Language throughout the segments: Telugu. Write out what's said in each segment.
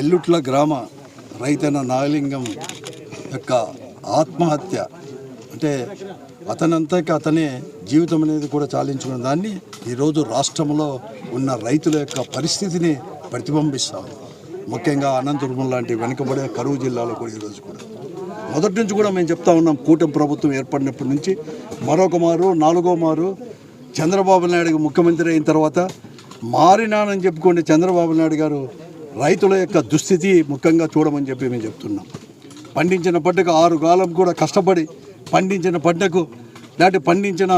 ఎల్లుట్ల గ్రామ రైతైన నాగలింగం యొక్క ఆత్మహత్య. అంటే అతనంతకి అతనే జీవితం అనేది కూడా చాలించుకున్న దాన్ని ఈరోజు రాష్ట్రంలో ఉన్న రైతుల యొక్క పరిస్థితిని ప్రతిబింబిస్తాము. ముఖ్యంగా అనంతపురం లాంటి వెనుకబడే కరువు జిల్లాలో కూడా ఈరోజు కూడా. మొదటి నుంచి కూడా మేము చెప్తా ఉన్నాం కూటమి ప్రభుత్వం ఏర్పడినప్పటి నుంచి మరొక మారు నాలుగో మారు. చంద్రబాబు నాయుడు ముఖ్యమంత్రి అయిన తర్వాత మారినానని చెప్పుకోండి చంద్రబాబు నాయుడు గారు. రైతుల యొక్క దుస్థితి ముఖ్యంగా చూడమని చెప్పి మేము చెప్తున్నాం. పండించిన పంటకు ఆరు కాలం కూడా కష్టపడి పండించిన పంటకు లేకపోతే పండించిన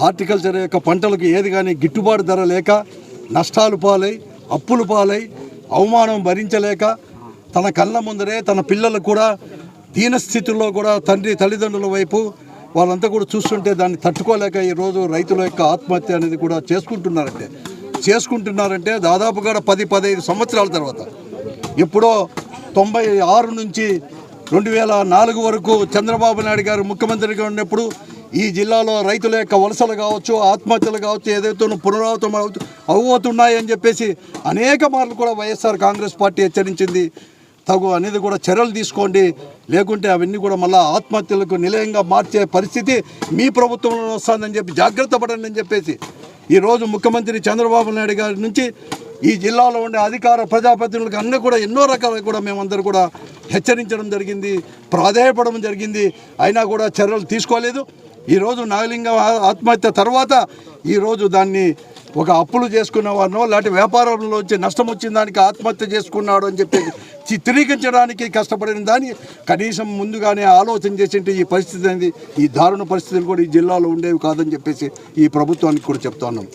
హార్టికల్చర్ యొక్క పంటలకు ఏది కానీ గిట్టుబాటు ధర లేక నష్టాలు పాలై అప్పులు పాలై అవమానం భరించలేక తన కళ్ళ ముందరే తన పిల్లలు కూడా దీనస్థితుల్లో కూడా తండ్రి తల్లిదండ్రుల వైపు వాళ్ళంతా కూడా చూస్తుంటే దాన్ని తట్టుకోలేక ఈరోజు రైతుల యొక్క ఆత్మహత్య అనేది కూడా చేసుకుంటున్నారంటే చేసుకుంటున్నారంటే దాదాపుగా పది పదహైదు సంవత్సరాల తర్వాత. ఎప్పుడో తొంభై ఆరు నుంచి రెండు వేల నాలుగు వరకు చంద్రబాబు నాయుడు గారు ముఖ్యమంత్రిగా ఉన్నప్పుడు ఈ జిల్లాలో రైతుల యొక్క వలసలు కావచ్చు ఆత్మహత్యలు కావచ్చు ఏదైతే పునరావృతం అవుతు చెప్పేసి అనేక మార్లు కూడా వైఎస్ఆర్ కాంగ్రెస్ పార్టీ హెచ్చరించింది. తగు అనేది కూడా చర్యలు తీసుకోండి. లేకుంటే అవన్నీ కూడా మళ్ళీ ఆత్మహత్యలకు నిలయంగా మార్చే పరిస్థితి మీ ప్రభుత్వంలో వస్తుందని చెప్పి జాగ్రత్త పడండి అని చెప్పేసి ఈరోజు ముఖ్యమంత్రి చంద్రబాబు నాయుడు గారి నుంచి ఈ జిల్లాలో ఉండే అధికార ప్రజాప్రతినిధులకు అన్నీ కూడా ఎన్నో రకాలు కూడా మేమందరూ కూడా హెచ్చరించడం జరిగింది ప్రాధాయపడడం జరిగింది. అయినా కూడా చర్యలు తీసుకోలేదు. ఈరోజు నాగలింగం ఆత్మహత్య తర్వాత ఈరోజు దాన్ని ఒక అప్పులు చేసుకున్న వారినో లేకపోతే వ్యాపారంలో వచ్చి నష్టం వచ్చిన దానికి ఆత్మహత్య చేసుకున్నాడు అని చెప్పి చిత్రీకరించడానికి కష్టపడిన దాన్ని కనీసం ముందుగానే ఆలోచన చేసింటే ఈ పరిస్థితి అనేది ఈ దారుణ పరిస్థితులు కూడా ఈ జిల్లాలో ఉండేవి కాదని చెప్పేసి ఈ ప్రభుత్వానికి కూడా చెప్తా ఉన్నాం.